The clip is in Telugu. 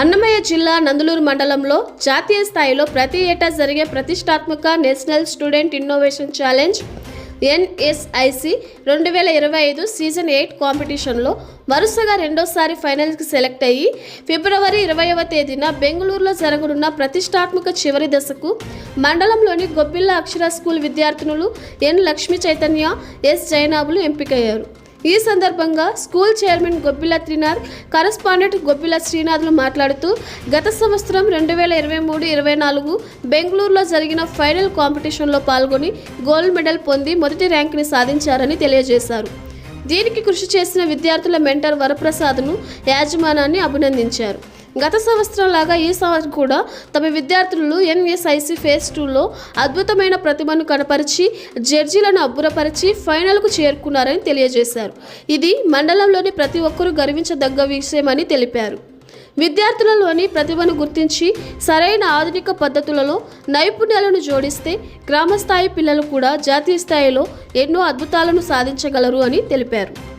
అన్నమయ్య జిల్లా నందులూరు మండలంలో జాతీయ స్థాయిలో ప్రతి ఏటా జరిగే ప్రతిష్టాత్మక national student innovation challenge NSIC రెండు వేల ఇరవై ఐదు సీజన్ ఎయిట్ కాంపిటీషన్లో వరుసగా రెండోసారి ఫైనల్కి సెలెక్ట్ అయ్యి ఫిబ్రవరి ఇరవైవ తేదీన బెంగళూరులో జరగనున్న ప్రతిష్టాత్మక చివరి దశకు మండలంలోని గొబ్బిల్ల అక్షర స్కూల్ విద్యార్థినులు ఎన్ లక్ష్మీ చైతన్య ఎస్ జైనాబులు ఎంపికయ్యారు. ఈ సందర్భంగా స్కూల్ చైర్మన్ గొబ్బిల త్రినార్ కరస్పాండెంట్ గొబ్బిల శ్రీనాథులు మాట్లాడుతూ గత సంవత్సరం రెండు వేల ఇరవై మూడు ఇరవై నాలుగు బెంగళూరులో జరిగిన ఫైనల్ కాంపిటీషన్లో పాల్గొని గోల్డ్ మెడల్ పొంది మొదటి ర్యాంకుని సాధించారని తెలియజేశారు. దీనికి కృషి చేసిన విద్యార్థుల మెంటర్ వరప్రసాద్ను యాజమానాన్ని అభినందించారు. గత సంవత్సరం లాగా ఈ సంవత్సరం కూడా తమ విద్యార్థులు ఎన్ఎస్ఐసి ఫేజ్ టూలో అద్భుతమైన ప్రతిభను కనపరిచి జడ్జీలను అబ్బురపరిచి ఫైనల్కు చేరుకున్నారని తెలియజేశారు. ఇది మండలంలోని ప్రతి ఒక్కరూ గర్వించదగ్గ విషయమని తెలిపారు. విద్యార్థులలోని ప్రతిభను గుర్తించి సరైన ఆధునిక పద్ధతులలో నైపుణ్యాలను జోడిస్తే గ్రామస్థాయి పిల్లలు కూడా జాతీయ స్థాయిలో ఎన్నో అద్భుతాలను సాధించగలరు అని తెలిపారు.